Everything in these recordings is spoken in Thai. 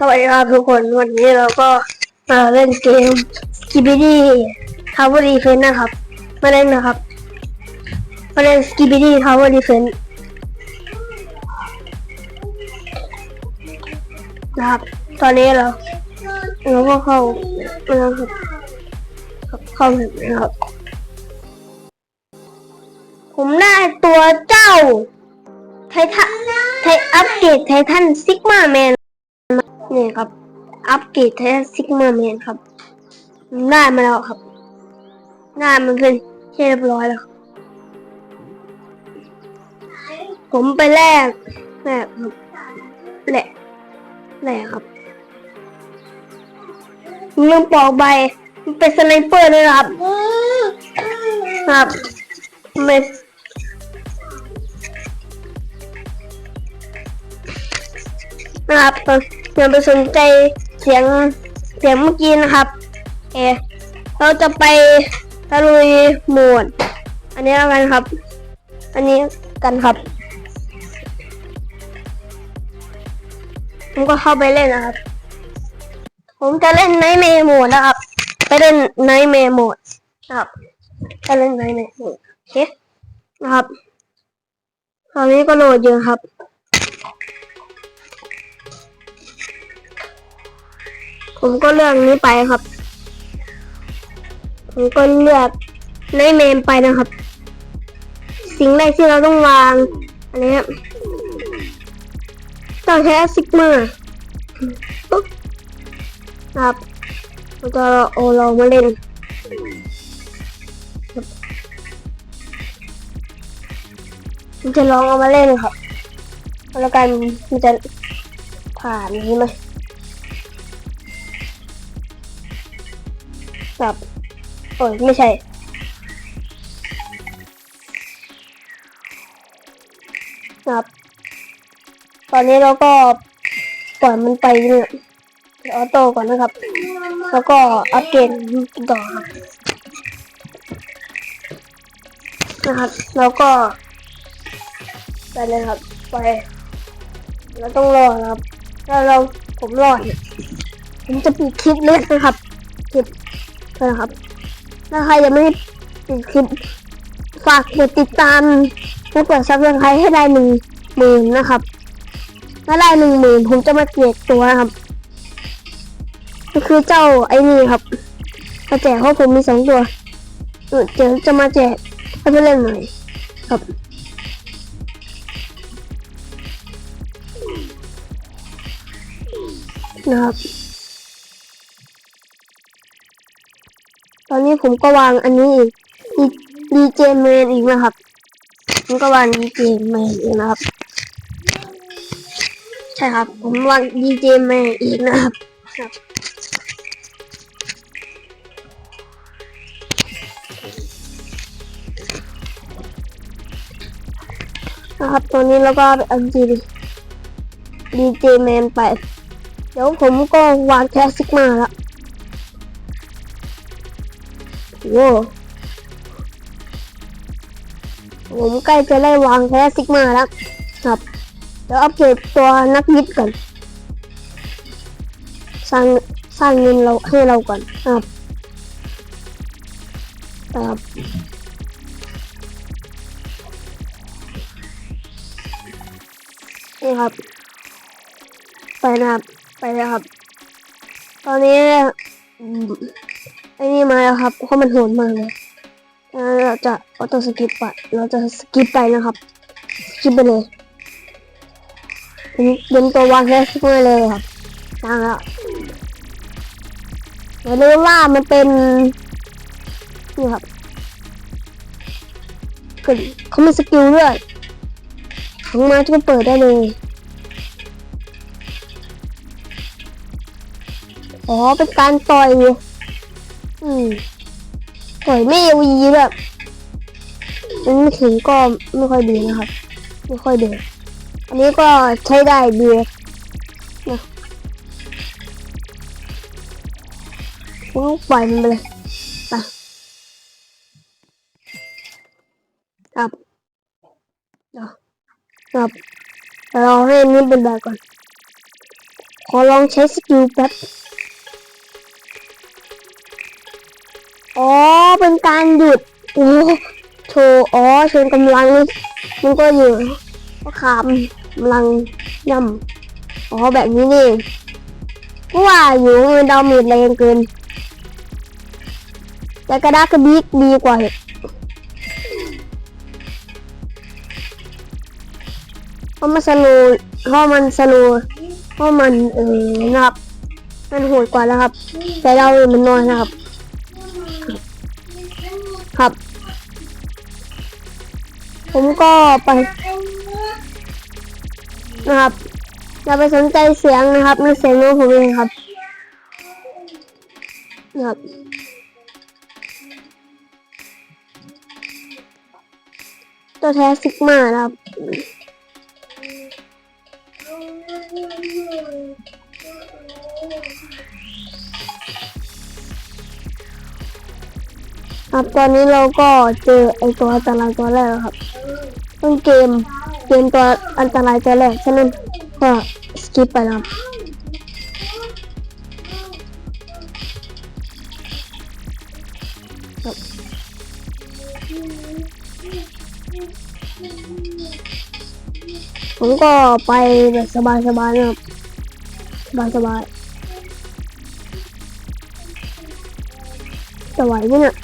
สวัสดีครับทุกคนวันนี้เราก็มาเล่นเกม s k i b i d y Tower Defense นนะครับ มาเล่นนะครับ มาเล่น s k i b i d y Tower Defense นนะครับ ตอนนี้เราเราก็เข้านะครับเข้าแบบนี้ครับ ผมได้ตัวเจ้าไททันไทอัปเกรดไททันซิกมาแมน นี่ครับ อัปเกรดไททันซิกเมาแมนครับได้มาแล้วครับได้มันเป็นเรียบร้อยแล้วครับผมไปแลกแลกครับแลกแลกครับลืมปอกใบมันเป็นสไนเปอร์ด้วยนะครับ ครับไม่นะครับ อย่าไปสนใจเสียงเสียงเมื่อกี้นะครับเอเราจะไปตะลุยหมดอันนี้แล้วกันครับ อันนี้กันครับผมก็เข้าไปเล่นนะครับ ผมจะเล่นไนท์เมย์โหมดนะครับ ไปเล่นไนท์เมย์โหมดนะครับไปเล่นไนท์เมย์โหมดโอเคนะครับ ตอนนี้ก็โหลดอยู่ครับ ผมก็เลือกนี้ไปครับ ผมก็เลือกในเมมไปนะครับ สิ่งแรกที่เราต้องวาง อันนี้ครับต้องใช้ซิกมาปุ๊บครับเราจะโอาลองมาเล่นครับผมจะลองเอามาเล่นครับแล้วกันมันจะผ่านนี้ไหม ครับโอ้ยไม่ใช่ครับ ตอนนี้เราก็ปล่อยมันไปเนี่ยออโต้ก่อนนะครับ แล้วก็อัปเกรดต่อครับนะครับ แล้วก็ไปเลยครับไปเราต้องรอครับ ถ้าเราผมรอดเนี่ยผมจะปิดคลิปเล็กนะครับ นะครับถ้าใครยังไม่ติดคลิปฝากกดติดตามและกดซับสไครต์ให้ได้หนึ่งหมื่นนะครับถ้าได้หนึ่งหมื่นผมจะมาเกลียดตัวนะครับก็คือเจ้าไอ้นี่ครับมาแจกเพราะผมมีสองตัวเดี๋ยวจะมาแจกให้เพื่อนเล่นหน่อยครับนะครับ ตอนนี้ผมก็วางอันนี้อีกดีเจแมนอีกนะครับผมก็วางดีเจแมนอีกนะครับ ใช่ครับ ผมวางดีเจแมนอีกนะครับครับนะครับตอนนี้เราก็เอาดีดีเจแมนไป เดี๋ยวผมก็วางแคสซิกมาแล้ว โว้ผมใกล้จะได้วางแค่ซิกมาแล้วครับเดี๋ยวอัปเกรดตัวนักยิดก่อนสร้างสร้างเงินเราให้เราก่อนครับครับนี่ครับ ไปนะครับ ไปเลยครับ ตอนนี้ ไอ้นี่มาแล้วครับเพราะมันโหดมากเลยเราจะออโต้สกิปไปเราจะสกิปไปนะครับสกิปไปเลยผมเดินตัววางแค่สกิปไปเลยครับวางแล้วอย่าลืมว่ามันเป็นนี่ครับก็เขามีสกิลด้วยของมาที่ก็เปิดได้เลยอ๋อเป็นการต่อย อืมปล่อยไม่ยวีแบบมันไม่ถึงก็ไม่ค่อยดีนะครับ ไม่ค่อยเดีอันนี้ก็ใช้ได้ดีนะผมปล่อยมันไปเลยไปครับเดี๋ยวครับเราให้อันนี้เป็นแบบก่อน ขอลองใช้สกิลแป๊บ อ๋อ เป็นการหยุดโอ้โชว์อ๋อเชิญกำลังนี่มันก็อยู่ก็ขามกำลังย่ำอ๋อแบบนี้นี่เพราะว่าอยู่มือดาวเมจแรงเกิน แต่กระดากกระดิกดีกว่าเหรอเพราะมันสโลเพราะมันสโลเพราะมันเออนะครับ มันโหดกว่าแล้วครับ แต่เรามันน้อยนะครับ ครับ ผมก็ไปนะครับอย่าไปสนใจเสียงนะครับนั่นเสียงน้องผมเองครับนะครับตัวแท้ซิกมานะครับ ครับตอนนี้เราก็เจอไอตัวอันตรายตัวแรกแล้วครับต้นเกมเกมตัวอันตรายตัวแรกฉะนั้นก็สกิปไปครับครับผมก็ไปแบบสบายๆนะครับสบายๆจะไหวไหมเนี่ย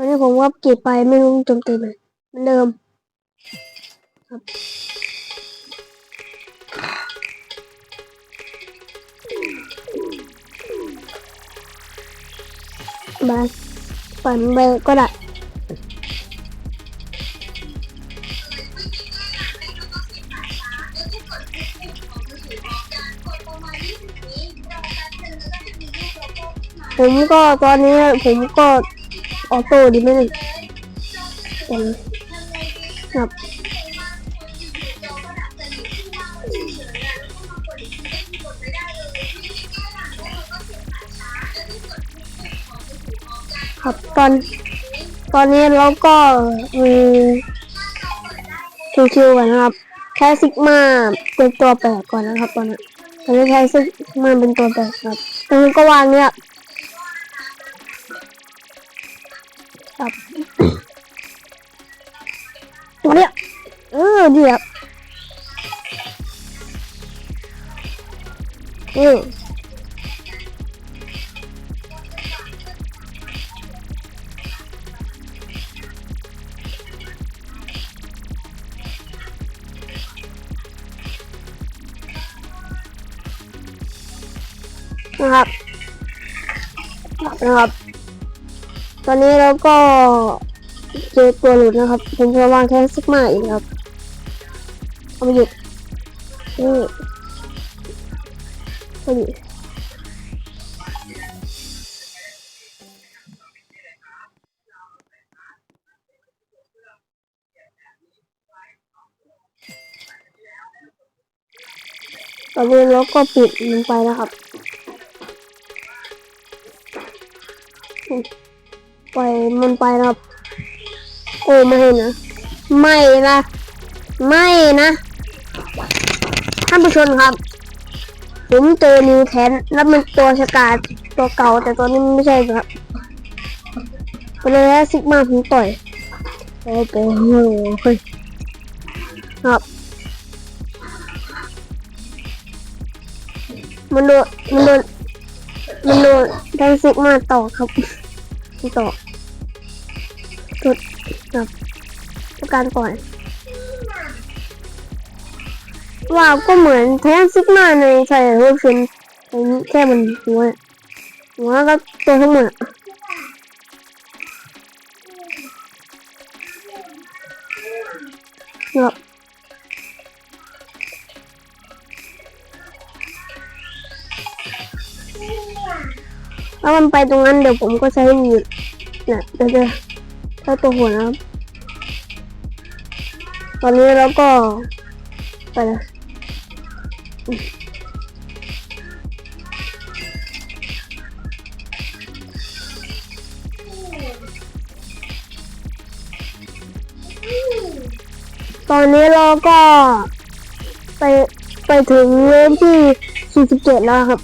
อนนี้ผมว่ากีดไปไม่รู้จมตีไหมเหมือนเดิมครับบาปั่นไปก็ได้ผมก็ตอนนี้ผมก็ ออโต้ดีไหมเนี่ยเดี๋ยวนครับครับตอนตอนนี้เราก็เออชิวๆกันนะครับแค่ซิกมาเป็นตัวแปลกก่อนนะครับ ตอนนี้ตอนนี้แค่ซิกมาเป็นตัวแปลกครับตอนนี้ก็วางเนี่ย ครับ ตัวเนี้ย เออเนี่ย ตอนนี้เราก็เจอตัวหลุดนะครับ ผมจะวางแค่ซิกมาอีกครับ เอามาหยุดนี่เอาหยุดตอนนี้เราก็ปิดมันไปแล้วครับ ปล่อยมันไปครับ โอ้ไม่นะ ไม่นะ ไม่นะท่านผู้ชมครับ ผมเจอนิวแทนแล้วมันตัวชะกาดตัวเก่าแต่ตัวนี้ไม่ใช่ครับก็เลยให้ซิกมาผมต่อยโอ้โหเฮ้ยครับมันโดนมันโดนมันโดนได้ซิกมาต่อครับ ต่อจุดกับประการก่อนว้าวก็เหมือนแทนซิกมาในใช่รูปเชนแต่นี้แค่มันหัวหัวก็ตัวทั้งหมดอะครับ ถ้ามันไปตรงนั้นเดี๋ยวผมก็ใช้มีดนะเดี๋ยวจะถ้าตัวหัวนะครับ ตอนนี้เราก็ไปนะตอนนี้เราก็ไปไปถึงเริ่มที่ 47 แล้วครับ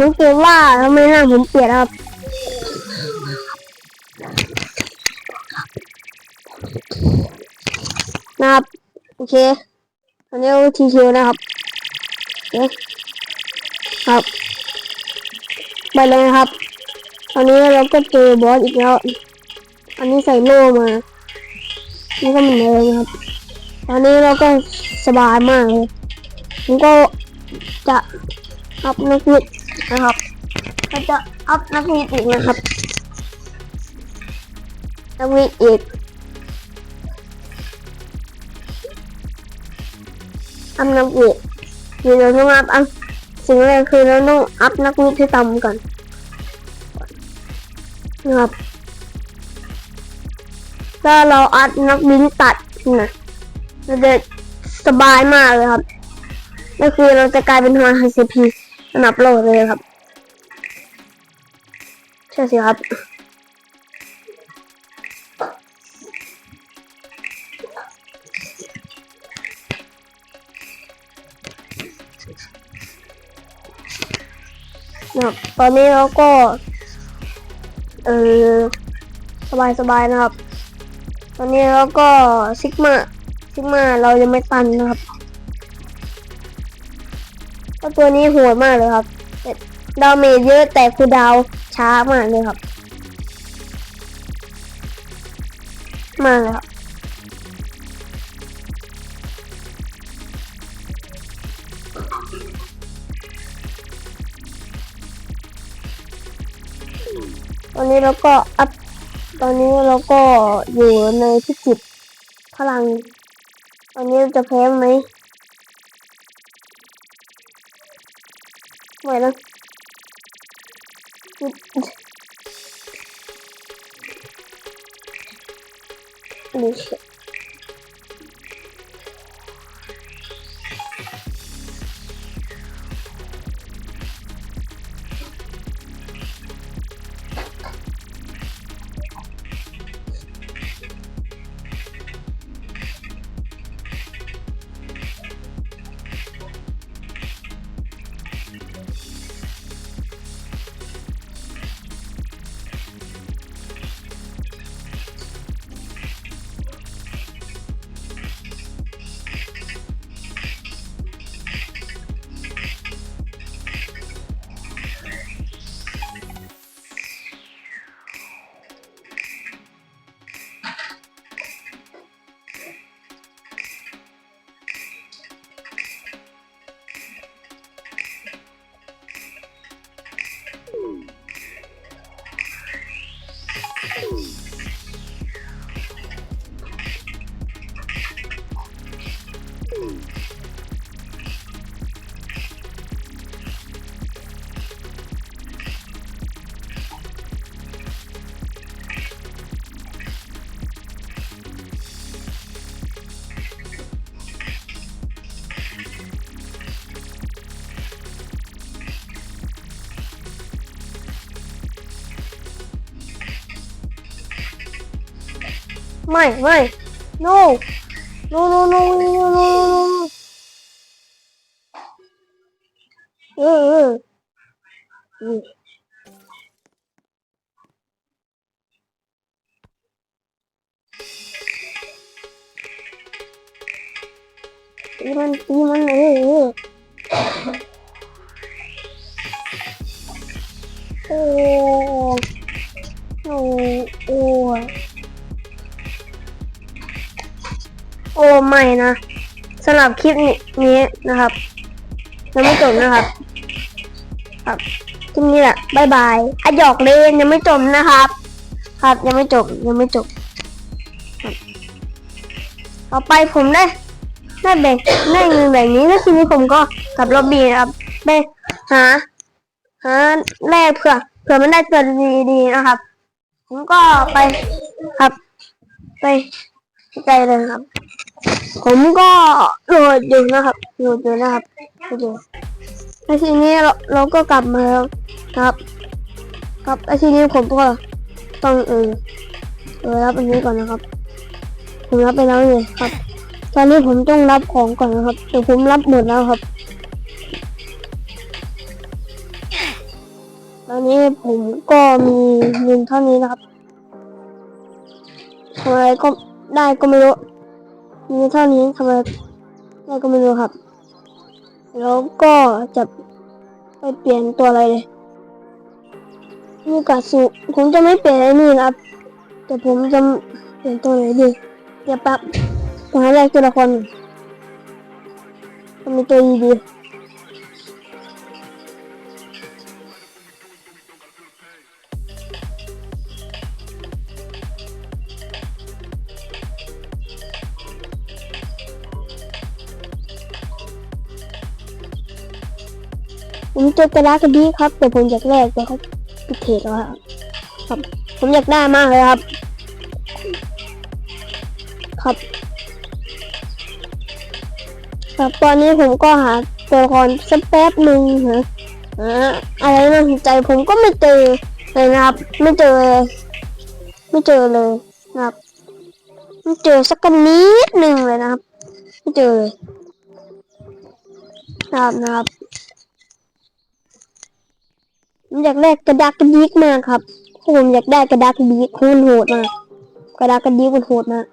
ผมเกรงว่าทำไมหน้าผมเปลี่ยนครับนะครับ โอเคอันนี้ก็ทีคิวนะครับโอเคครับ ไปเลยนะครับตอนนี้เราก็เจอบอสอีกแล้ว อันนี้ใส่โล่มา นี่ก็เหมือนเดิมนะครับตอนนี้เราก็สบายมากเลยผมก็จะอัพนักวิทย์ นะครับก็จะอัพนักวิทย์อีกนะครับนักวิทย์อีกอัพนักวิทย์เดี๋ยวเราต้องอัพอัพสิ่งแรกคือเราต้องอัพนักวิทย์ให้ต่ำก่อนนะครับถ้าเราอัดนักบินตัดนะเราจะสบายมากเลยครับก็คือเราจะกลายเป็นหัวไฮซีพี ระดับโลกเลยครับใช่สิครับ นะครับ ตอนนี้เราก็ เออสบายสบายๆนะครับ ตอนนี้เราก็ซิกมาซิกมาเรายังไม่ตันนะครับ ตัวนี้โหดมากเลยครับดาวเมจเยอะแต่คือดาวช้ามากเลยครับ มากเลยครับตอนนี้เราก็อัพตอนนี้เราก็อยู่ในพิจิตพลัง ตอนนี้จะแพ้ไหม unutmayın. Neyse. ไม่ไม่ no no no no no no no เออเออตีมันตีมันเออเออโอ้โอ้โอ้ โอ้ไม่นะสำหรับคลิปนี้นะครับยังไม่จบนะครับ ครับคลิปนี้แหละบายบายอะหยอกเล่นยังไม่จบนะครับ ครับยังไม่จบยังไม่จบต่อไปผมได้ได้แบ่งได้เงินแบบนี้แล้วทีนี้ผมก็กลับล็อบบี้นะครับไปหาหาแลกเผื่อเผื่อมันได้ตัวดีๆนะครับ ผมก็ไปครับ ไปไกลเลยครับ ผมก็โหลดอยู่นะครับโหลดอยู่นะครับโอยู่แล้วทีนี้เราเราก็กลับมาแล้วครับ ครับแล้วทีนี้ผมก็ต้องเออเออรับอันนี้ก่อนนะครับ ผมรับไปแล้วเลยครับ ตอนนี้ผมต้องรับของก่อนนะครับแต่ผมรับหมดแล้วครับ ตอนนี้ผมก็มีเงินเท่านี้นะครับทำอะไรก็ได้ก็ไม่รู้ มีเท่านี้ทำอะไรได้ก็ไม่รู้ครับ แล้วก็จะไปเปลี่ยนตัวอะไรเลยมีกาสุผมจะไม่เปลี่ยนไอ้นี่นะครับ แต่ผมจะเปลี่ยนตัวไหนดีเดี๋ยวแป๊บผมให้แรกตัวละครมันมีตัวดีดี เจอกระดาษกระดีครับแต่ผมอยากแลกแต่เขาปิดเทรดแล้วครับ ผมอยากได้มากเลยครับ ครับครับตอนนี้ผมก็หาตัวละครสักแป๊บหนึ่งนะอะไรน่าสนใจผมก็ไม่เจอเลยนะครับ ไม่เจอเลยไม่เจอเลยนะครับไม่เจอสักนิดหนึ่งเลยนะครับ ไม่เจอเลยนะครับนะครับ ผมอยากได้กระดักกระดิกมากครับผมอยากได้กระดักกระดิกคุณโหดมากกระดักกระดิกมันโหดมาก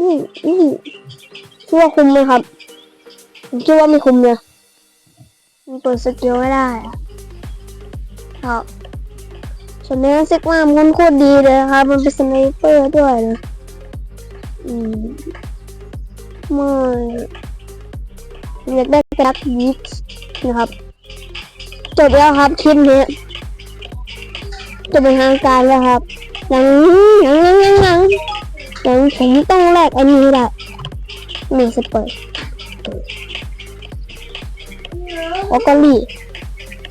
นี่นี่คิดว่าคุมไหมครับผมคิดว่าไม่คุมเลยมันเปิดสกิลไม่ได้อะครับส่วนเนื้อซิกมามันโคตรดีเลยครับ มันเป็นสไนเปอร์ด้วยนะอืมไม่อยากได้ กระดักยิกนะครับ จบแล้วครับคลิปนี้จะเป็นทางการแล้วครับยังยังยังยังยังยังผมต้องแลกอันนี้ให้ได้ไม่สเปิดโอกาลี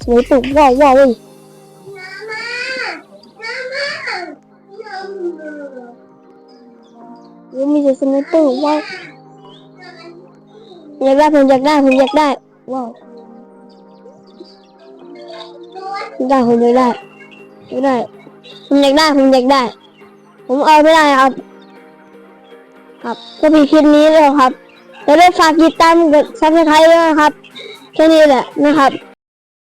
สวยปุ๊บว้าวว้าวเว้ยยังมีแต่สไนเปอร์ว้าว อยากได้ผมอยากได้ผมอยากได้ว้าวได้ผมอยากได้ไม่ได้ผมอยากได้ผมอยากได้ ผมเอาไม่ได้ครับ ครับก็มีคลิปนี้แล้วครับแล้วได้ฝากติดตามกดซับสไครต์ด้วยนะครับแค่นี้แหละนะครับ